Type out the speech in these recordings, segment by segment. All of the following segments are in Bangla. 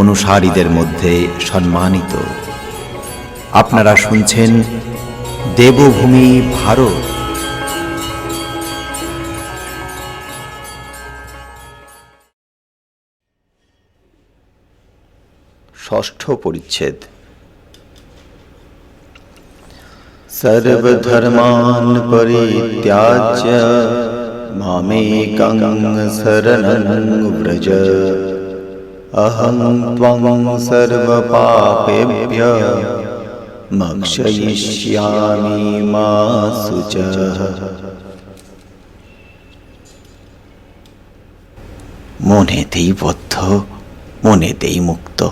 অনুসারীদের মধ্যে সম্মানিত। আপনারা শুনছেন দেবভূমি ভারত। ষষ্ঠ পরিচ্ছেদ। সর্বধর্মান পরিত্যাজ্য মামেকং শরণং ব্রজ। সর্বপাপেভ্য মক্ষয়িষ্যামি মা শুচঃ মনেতেই বদ্ধ মনেতেই মুক্ত।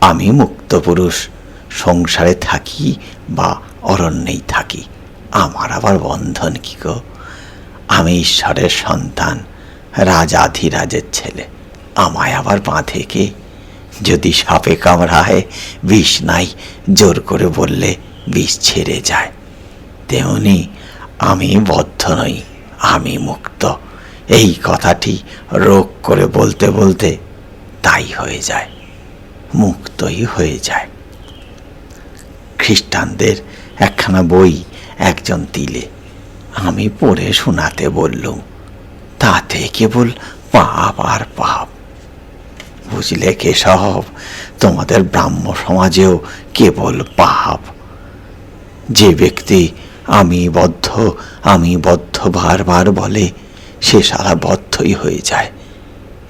আমি মুক্ত পুরুষ, সংসারে থাকি বা অরণ্যেই থাকি। আমার আবার বন্ধন কি গো? আমি ঈশ্বরের সন্তান, রাজাধিরাজের ছেলে। আমায় আবার বাঁধে কে যদি সাপে কামড়ায়, বিষ নাই, জোর করে বললে বিষ ছেড়ে যায়। তেমনি আমি বদ্ধ নই, আমি মুক্ত। এই কথাটি রোগ করে বলতে বলতে তাই হয়ে যায়, মুক্তই হয়ে যায়। খ্রিস্টানদের একখানা বই একজন দিলে, আমি পড়ে শোনাতে বললুম তাতে কেবল পাপ আর পাপ। বুঝলে কেশব তোমাদের ব্রাহ্ম সমাজেও কেবল পাপ। যে ব্যক্তি আমি বদ্ধ আমি বদ্ধ বারবার বলে, সে সারা বদ্ধই হয়ে যায়।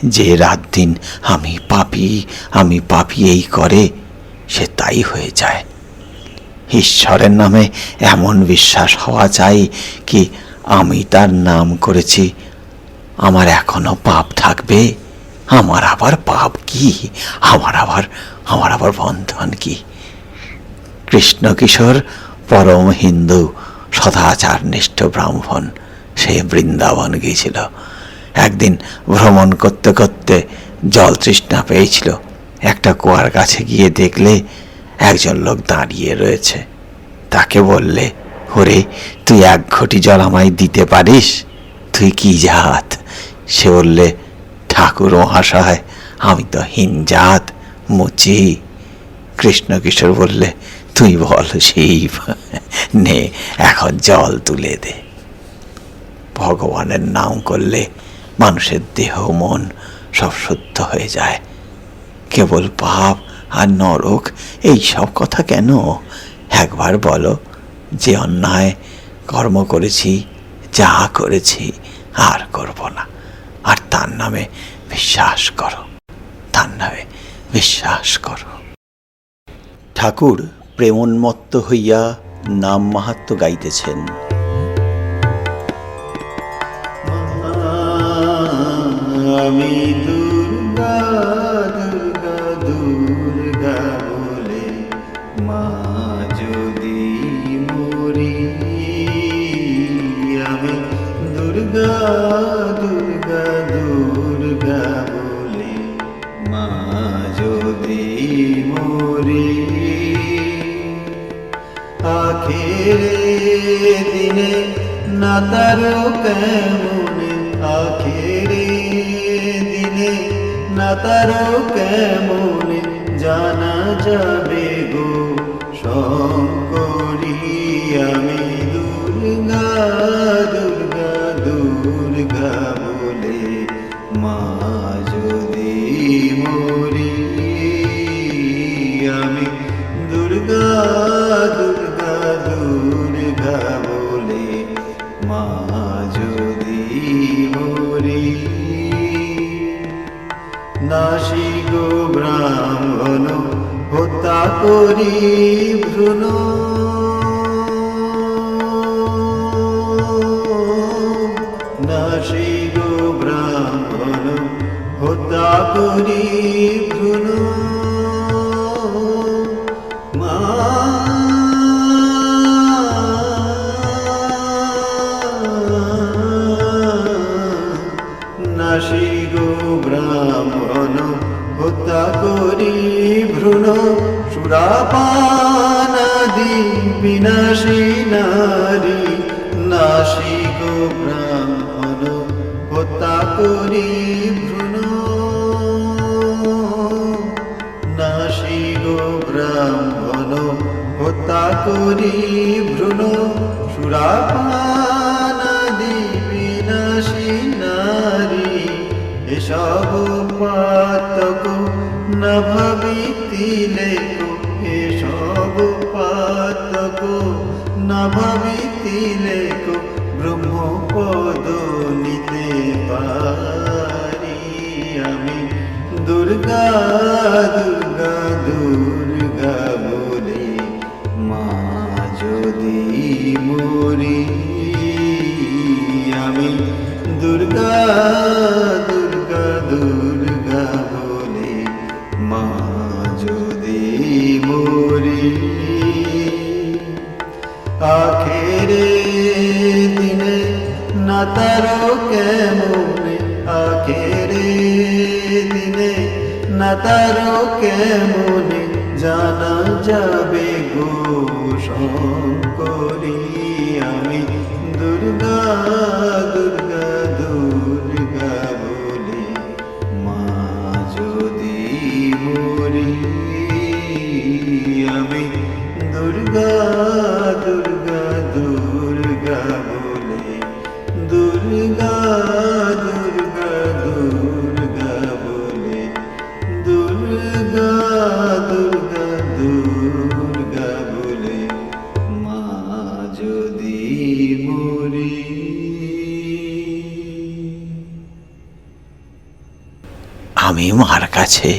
যে রাত দিন আমি পাপি আমি পাপি এই করে, সে তাই হয়ে যায়। ঈশ্বরের নামে এমন বিশ্বাস হওয়া চাই কি আমি তার নাম করেছি, আমার এখনও পাপ থাকবে? আমার আবার পাপ কি? আমার আবার আমার আবার বন্ধন কি? কৃষ্ণ কিশোর, পরম হিন্দু, সদাচার নিষ্ঠ ব্রাহ্মণ, সে বৃন্দাবন গিয়েছিল। একদিন ভ্রমণ করতে করতে জল তৃষ্ণা পেয়েছিল। একটা কুয়ার কাছে গিয়ে দেখলে একজন লোক দাঁড়িয়ে রয়েছে। তাকে বললে, ওরে, তুই এক ঘটি জল আমায় দিতে পারিস? তুই কি জাত? সে বললে ঠাকুর মহাশয় আমি তো হীন জাত, মুচি। কৃষ্ণ কিশোর বললে, তুই বল শিব, নে, এখন জল তুলে দে। ভগবানের নাম করলে মানুষের দেহ মন সব শুদ্ধ হয়ে যায়। কেবল পাপ আর নরক, এই সব কথা কেন? একবার বলো, যে অন্যায় কর্ম করেছি, যা করেছি, আর করব না। আর তার নামে বিশ্বাস করো। তার নামে বিশ্বাস করো। ঠাকুর প্রেমোন্মত্ত হইয়া নাম মাহাত্ম গাইতেছেন। আমি দুর্গা দুর্গা দুর্গা বলে মা যদি মরি আমি দুর্গা দুর্গা দুর্গা আখেরে দিনে না তারো কেমনে আখেরে দিনে না তারো কেমনে জানা যাবে গো শঙ্করী আমি দুর্গা দুর্গা দুর্গা বলে মা যদি মরি আমি দুর্গা দুর্গা দুর্গা দুর্গা বলে মা যদি ব্রাহ্মণ হত্যা করি ভ্রূণ। ব্রাহ্মণ হত্যা করি সুরাপানাদি বিনাশী নারী নাসিগ ব্রাহ্মণ, হত্যা করি ভ্রূণ। নাসিগ ব্রাহ্মণ, হত্যা করি ভ্রূণ। সুরাপানাদি বিনাশী নারী, এসব পাতক না ভাবিতিলে এসব না ভাবিতিলে ব্রহ্মপদ নিতে পারি আমি। দুর্গা দুর্গা দুর্গা। না তারো কেমনে জানা যাবে গো শঙ্করী? আমি দুর্গা দুর্গা আমি মার কাছে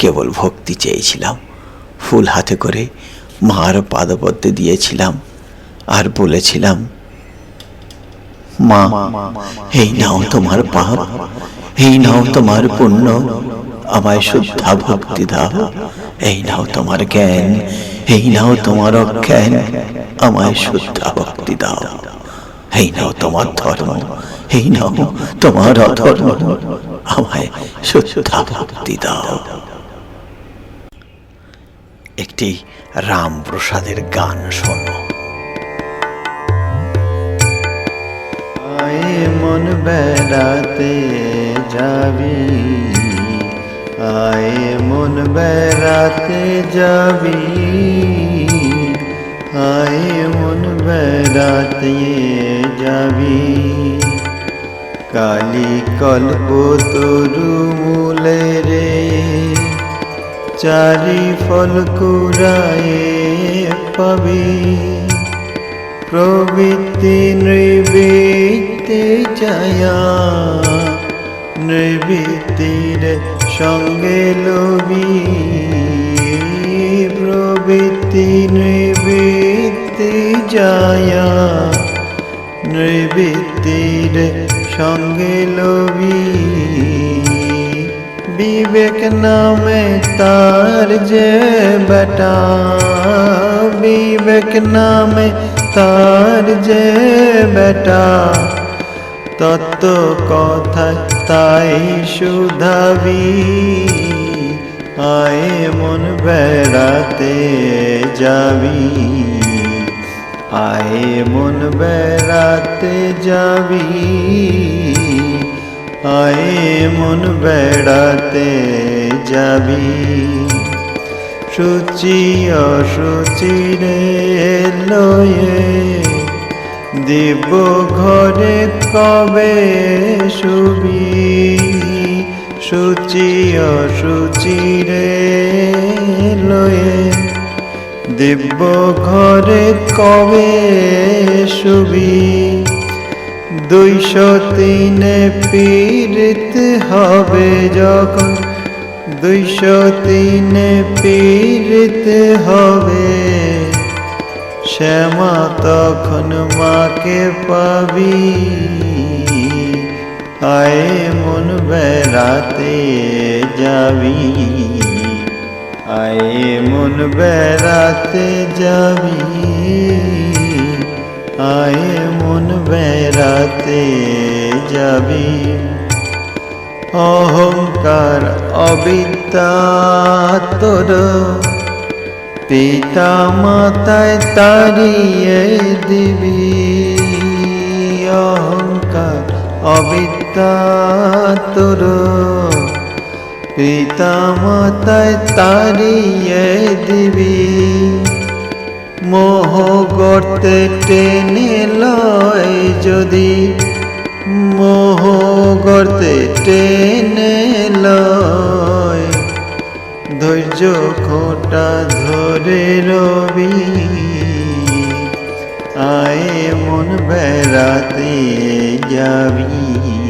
কেবল ভক্তি চেয়েছিলাম। ফুল হাতে করে মার পাদপদ্মে দিয়েছিলাম আর বলেছিলাম, মা, এই নাও তোমার পাপ, এই নাও তোমার পুণ্য, আমায় শুদ্ধা ভক্তি দাও, এই নাও তোমার জ্ঞান, এই নাও তোমার অজ্ঞান, আমায় শুদ্ধা ভক্তি দাও। এই নাও তোমার ধর্ম, এই নাও তোমার অধর্ম আমায় শুদ্ধা ভক্তি দাও। একটি রামপ্রসাদের গান শোনো। মন বেড়াতে যাবি, আয়ে মন বেড়াতে যাবি। আয়ে মন বেড়াতে যাবি কালি কল্প তরু মূলে রে চারি ফল কুড়ায়ে পাবি প্রবৃত্তি নৃবৃত্তি ছায়া নৃবৃত্তির সঙ্গে লোবি প্রবৃত্তি নৃবৃত্তি ছায়া নৃবৃত্তির সঙ্গে লোবি বিবেক নামে তার যে বেটা বিবেক নামে তার যে বেটা তত্ত্ব কথা তাই শুধাবি আয় মন বেড়াতে যাবি। আয় মন বেড়াতে যাবি। আয় মন বেড়াতে যাবি। সূচি অসুচি রে লয়ে দিব ঘরে কবে শুবি? সূচি অসুচি রে লয়ে। দিব্য ঘরে কবে শুবি? দুইশো তিনে পীড়িত হবে যখন। দুইশো তিনে পীড়িত হবে। শ্যামা তখন মাকে পাবি। আয়ে মন বেড়াতে যাবি আয়ে মন বেড়াতে যাবি আয়ে মন বেড়াতে যাবি অহংকার অবিদ্যা তোর। পিতা মাতায় তাড়িয়ে দিবি। অহংকার অবিদ্যা তোর। পিতা মাতায় তাড়িয়ে দিবি। মোহ গর্তে টেনে লয় যদি। মোহ গর্তে টেনে লয়। ধৈর্য খোটা ধরে রবি। আয়ে মন বেড়াতে যাবি।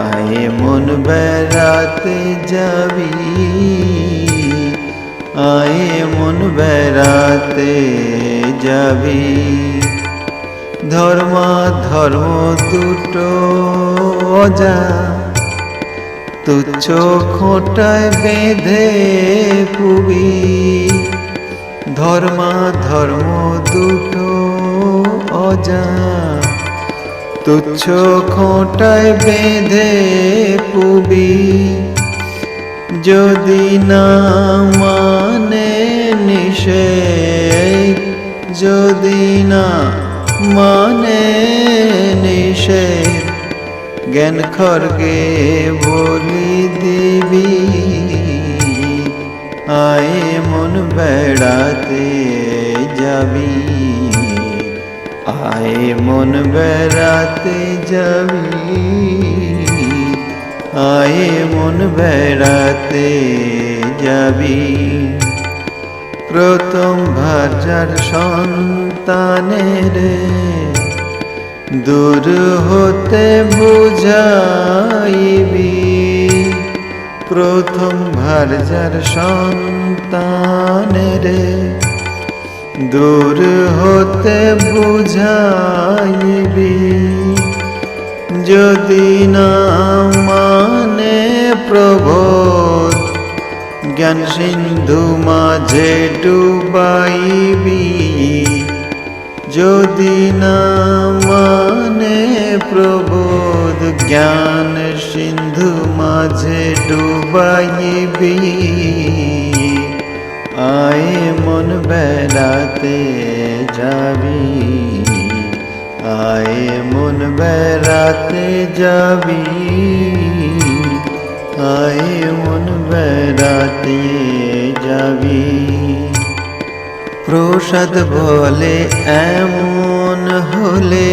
আয়ে মন বেড়াতে যাবি। আয়ে মন বেড়াতে যাবি। ধর্ম ধর্ম দুটো অজা। তুচ্ছ খোটায় বেঁধে পুবি। ধর্মা, ধর্ম দুটো অজা। তুচ্ছ খোটায় বেঁধে পুবি। যদি না মানে নিষেধ, যদি না মানে নিষেধ, জ্ঞান খড়গে বলি দিবি। আয়ে মন বেড়াতে যাবি। আয়ে মন বেড়াতে যাবি। আয়ে মন বেড়াতে যাবি। প্রথম ভাজার সন্তানের দূর হতে বুঝাইবি। প্রথম ভারজার সন্তানের দূর হতে বুঝাইবি। যদি না মানে প্রবোধ, জ্ঞান সিন্ধু মাঝে ডুবাইবি। যদি না মানে প্রবোধ, জ্ঞান সিন্ধু মাঝে ডুবাইবি। আয়ে মন বেড়াতে যাবি। আয়ে মন বেড়াতে যাবি। আয়ে মন বেড়াতে যাবি। প্রসাদ বলে এমন হলে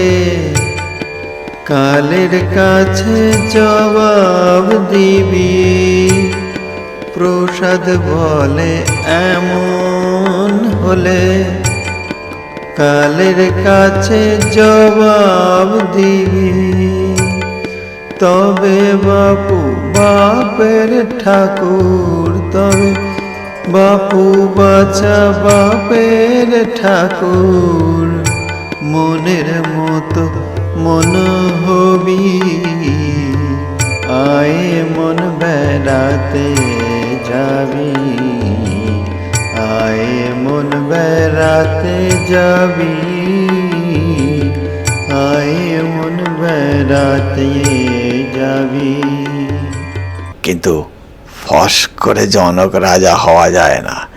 কালের কাছে জবাব দিবি। প্রসাদ বলে এমন হলে কালের কাছে জবাব দিবি। তবে বাপু, বাপের ঠাকুর, তবে বাপু বাছা বাপের ঠাকুর। মনের মতো মন হবি, আয়ে মন বেড়াতে যাবি। বেড়াতে যাবি? আয়ে মন বেড়াতে যাবি। কিন্তু ফস করে জনক রাজা হওয়া যায় না।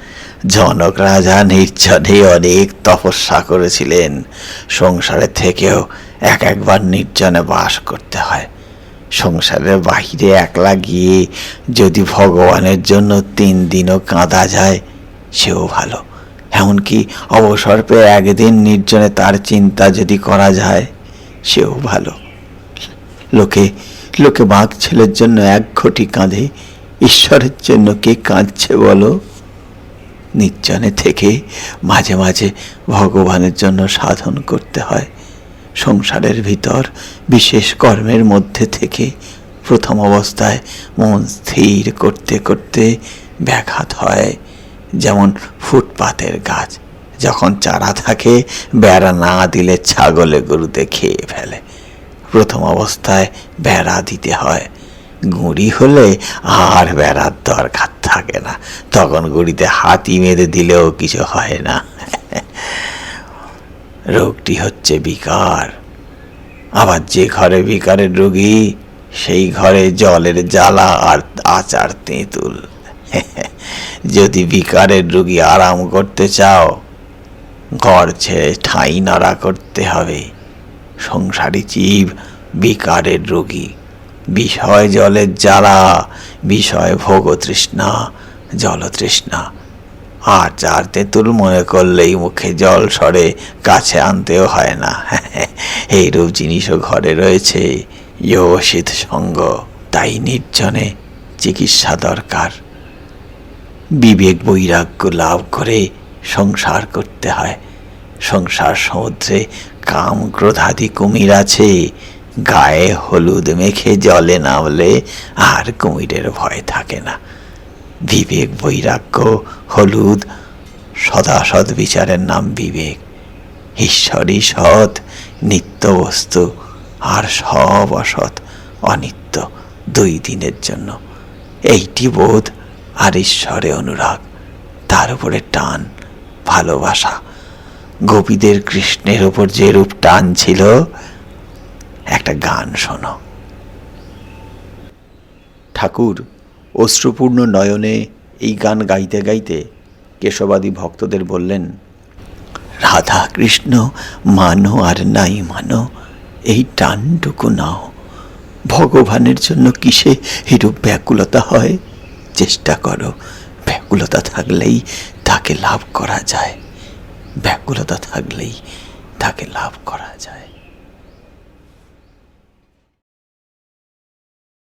জনক রাজা নির্জনে অনেক তপস্যা করেছিলেন। সংসারে থেকেও এক একবার নির্জনে বাস করতে হয়। সংসারের বাহিরে একলা গিয়ে যদি ভগবানের জন্য তিন দিনও কাঁদা যায়, সেও ভালো। এমনকি অবসর পেয়ে একদিন নির্জনে তার চিন্তা যদি করা যায়, সেও ভালো। লোকে লোকে বাঘ ছেলের জন্য এক ঘটি কাঁধে ঈশ্বরের জন্য কে কাঁদছে বলো? নির্জনে থেকে মাঝে মাঝে ভগবানের জন্য সাধন করতে হয়। সংসারের ভিতর, বিশেষ কর্মের মধ্যে থেকে প্রথম অবস্থায় মন স্থির করতে করতে ব্যাঘাত হয়। যেমন ফুটপাতের গাছ, যখন চারা থাকে, বেড়া না দিলে ছাগলে গরুতে খেয়ে ফেলে। প্রথম অবস্থায় বেড়া দিতে হয়। গুঁড়ি হলে আর বেড়ার দরকার থাকে না। তখন গুঁড়িতে হাতি মেরে দিলেও কিছু হয় না। রোগটি হচ্ছে বিকার। আবার যে ঘরে বিকারের রোগী, সেই ঘরে জলের জ্বালা আর আচার তেঁতুল। যদি বিকারের রুগী আরাম করতে চাও, ঘর ছেড়ে ঠাঁই নাড়া করতে হবে। সংসারী জীব বিকারের রোগী। বিষয় জলের জ্বালা, বিষয় ভোগ তৃষ্ণা জলতৃষ্ণা আর চার তেঁতুল মনে করলেই মুখে জল সরে, কাছে আনতেও হয় না। এইরূপ জিনিসও ঘরে রয়েছে। ইয়োষিত সঙ্গ, তাই নির্জনে চিকিৎসা দরকার। বিবেক বৈরাগ্য লাভ করে সংসার করতে হয়। সংসার সমুদ্রে কাম ক্রোধাদি কুমির আছে। গায়ে হলুদ মেখে জলে নামলে আর কুমিরের ভয় থাকে না। বিবেক বৈরাগ্য, হলুদ সদা সৎ বিচারের নাম বিবেক। ঈশ্বরই সৎ, নিত্য বস্তু, আর সব অসৎ, অনিত্য দুই দিনের জন্য। এইটি বোধ আর ঈশ্বরে অনুরাগ, তার উপরে টান, ভালোবাসা। গোপীদের কৃষ্ণের ওপর যে রূপ টান ছিল, একটা গান শোনো। ঠাকুর, অশ্রুপূর্ণ নয়নে এই গান গাইতে গাইতে কেশবাদী ভক্তদের বললেন, রাধা কৃষ্ণ, মানো আর নাই মানো, এই টানটুকু নাও। ভগবানের জন্য কিসে এরূপ ব্যাকুলতা হয়? চেষ্টা করো। ব্যাকুলতা থাকলেই তাকে লাভ করা যায়। ব্যাকুলতা থাকলেই তাকে লাভ করা যায়।